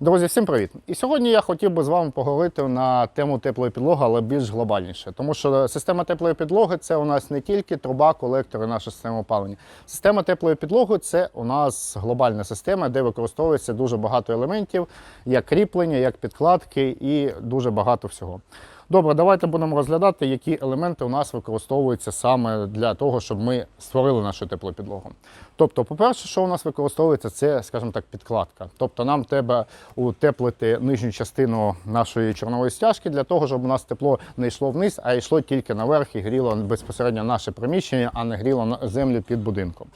Друзі, всім привіт! І сьогодні я хотів би з вами поговорити на тему теплої підлоги, але більш глобальніше. Тому що система теплої підлоги це у нас не тільки труба, колектори, наша система опалення. Система теплої підлоги це у нас глобальна система, де використовується дуже багато елементів, як кріплення, як підкладки і дуже багато всього. Добре, давайте будемо розглядати, які елементи у нас використовуються саме для того, щоб ми створили нашу теплу підлогу. Тобто, по-перше, що у нас використовується, це, скажімо так, підкладка. Тобто нам треба утеплити нижню частину нашої чорнової стяжки для того, щоб у нас тепло не йшло вниз, а йшло тільки наверх і гріло безпосередньо наше приміщення, а не гріло землю під будинком.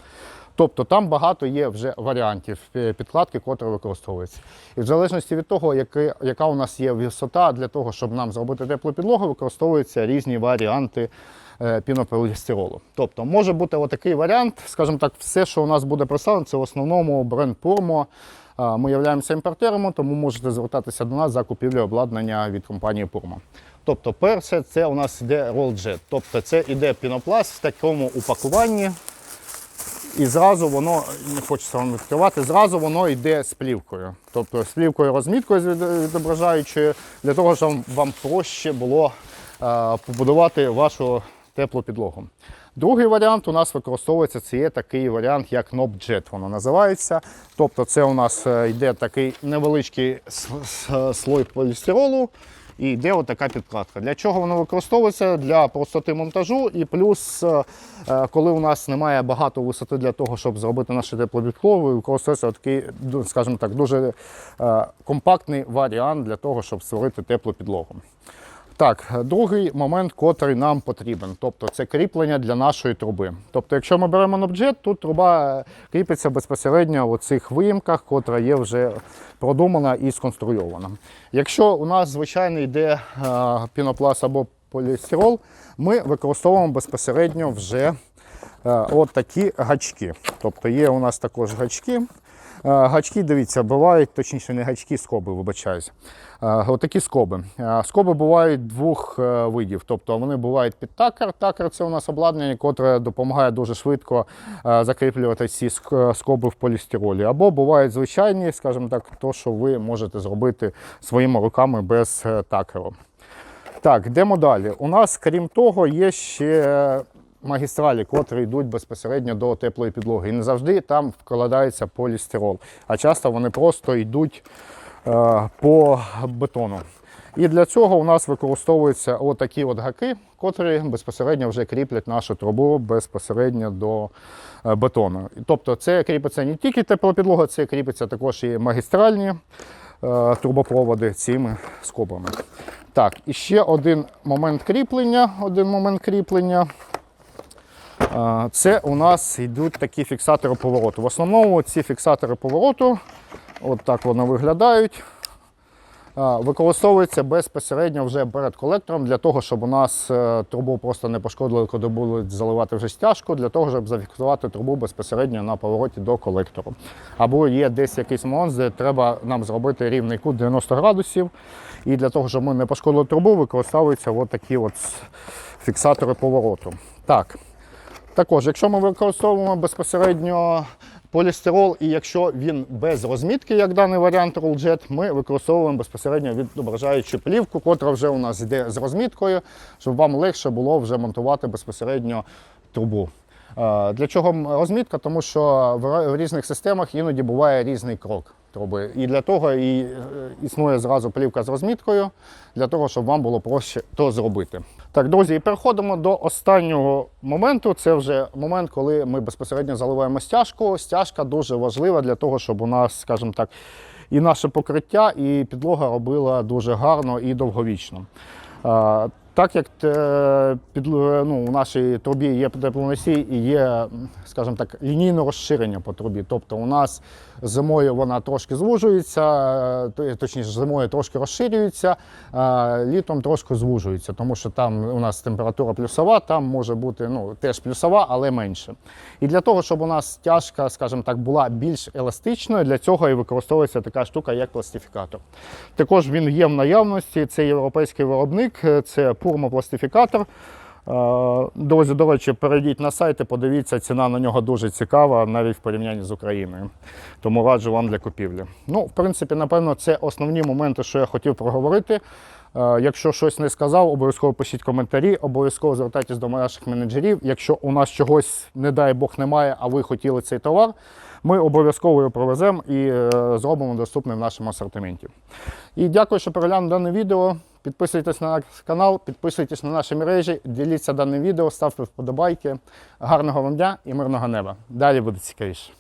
Тобто там багато є вже варіантів е, підкладки, котрі використовуються. І в залежності від того, яки, яка у нас є висота для того, щоб нам зробити теплу підлогу, використовуються різні варіанти е, пінополістиролу. Тобто може бути отакий варіант, скажімо так, все, що у нас буде представлено, це в основному бренд Purmo. Ми являємося імпортером, тому можете звертатися до нас за купівлю обладнання від компанії Purmo. Тобто, перше, це у нас йде Rolljet. Тобто це іде пінопласт в такому упакуванні. І зразу воно, не хочеться вам відкривати, зразу воно йде з плівкою. Тобто з плівкою розміткою відображаючою, для того, щоб вам проще було е, побудувати вашу теплу підлогу. Другий варіант у нас використовується, це є такий варіант, як NobJet, воно називається. Тобто це у нас е, йде такий невеличкий слой полістиролу, і йде отака підкладка. Для чого воно використовується? Для простоти монтажу і плюс, е, е, коли у нас немає багато висоти для того, щоб зробити наше тепло використовується такий, скажімо так, дуже е, компактний варіант для того, щоб створити теплу підлогу. Так, другий момент, котрий нам потрібен, тобто це кріплення для нашої труби. Тобто, якщо ми беремо нобджет, тут труба е, кріпиться безпосередньо у цих виїмках, котра є вже продумана і сконструйована. Якщо у нас звичайно йде е, пінопласт або полістирол, ми використовуємо безпосередньо вже е, от такі гачки. Тобто є у нас також гачки. Е, Гачки, дивіться, бувають, точніше, не гачки, скоби, вибачаюсь. Е, Отакі скоби. Е, Скоби бувають двох видів. Тобто вони бувають під такер. Такер це у нас обладнання, котре допомагає дуже швидко закріплювати ці скоби в полістиролі. Або бувають звичайні, скажімо так, то, що ви можете зробити своїми руками без такеру. Так, йдемо далі. У нас, крім того, є ще магістралі, котрі йдуть безпосередньо до теплої підлоги. І не завжди там вкладається полістирол, а часто вони просто йдуть е, по бетону. І для цього у нас використовуються отакі от гаки, котрі безпосередньо вже кріплять нашу трубу безпосередньо до е, бетону. Тобто це кріпиться не тільки теплопідлога, це кріпиться також і магістральні е, трубопроводи цими скобами. Так, і ще один момент кріплення. Один момент кріплення. Це у нас йдуть такі фіксатори повороту. В основному ці фіксатори повороту, от так вони виглядають. Використовуються безпосередньо вже перед колектором для того, щоб у нас е, трубу просто не пошкодили, коли будуть заливати вже стяжку, для того, щоб зафіксувати трубу безпосередньо на повороті до колектору. Або є десь якийсь момент, де треба нам зробити рівний кут 90 градусів. І для того, щоб ми не пошкодили трубу, використовуються от такі от фіксатори повороту. Так. Також, якщо ми використовуємо безпосередньо полістирол, і якщо він без розмітки, як даний варіант Rolljet, ми використовуємо безпосередньо відображаючу плівку, котра вже у нас йде з розміткою, щоб вам легше було вже монтувати безпосередньо трубу. Е, Для чого розмітка? Тому що в різних системах іноді буває різний крок труби. І для того і е, існує зразу плівка з розміткою, для того, щоб вам було проще то зробити. Так, друзі, і переходимо до останнього моменту. Це вже момент, коли ми безпосередньо заливаємо стяжку. Стяжка дуже важлива для того, щоб у нас, скажімо так, і наше покриття, і підлога робила дуже гарно і довговічно. Е, Так як е, під, ну, у нашій трубі є теплоносій і є, скажімо так, лінійне розширення по трубі. Тобто у нас зимою вона трошки звужується, е, точніше, зимою трошки розширюється, а літом трошки звужується, тому що там у нас температура плюсова, там може бути ну, теж плюсова, але менше. І для того, щоб у нас стяжка, скажімо так, була більш еластичною, для цього і використовується така штука, як пластифікатор. Також він є в наявності, це європейський виробник, е, це Purmo пластифікатор. Е, Друзі, до речі, перейдіть на сайт і подивіться, ціна на нього дуже цікава, навіть в порівнянні з Україною. Тому раджу вам для купівлі. Ну, в принципі, напевно, це основні моменти, що я хотів проговорити. Е, Якщо щось не сказав, обов'язково пишіть коментарі, обов'язково звертайтесь до наших менеджерів. Якщо у нас чогось, не дай Бог, немає, а ви хотіли цей товар, ми обов'язково його провеземо і е, зробимо доступним в нашому асортименті. І дякую, що переглянули дане відео. Підписуйтесь на наш канал, підписуйтесь на наші мережі, діліться даним відео, ставте вподобайки. Гарного вам дня і мирного неба. Далі буде цікавіше.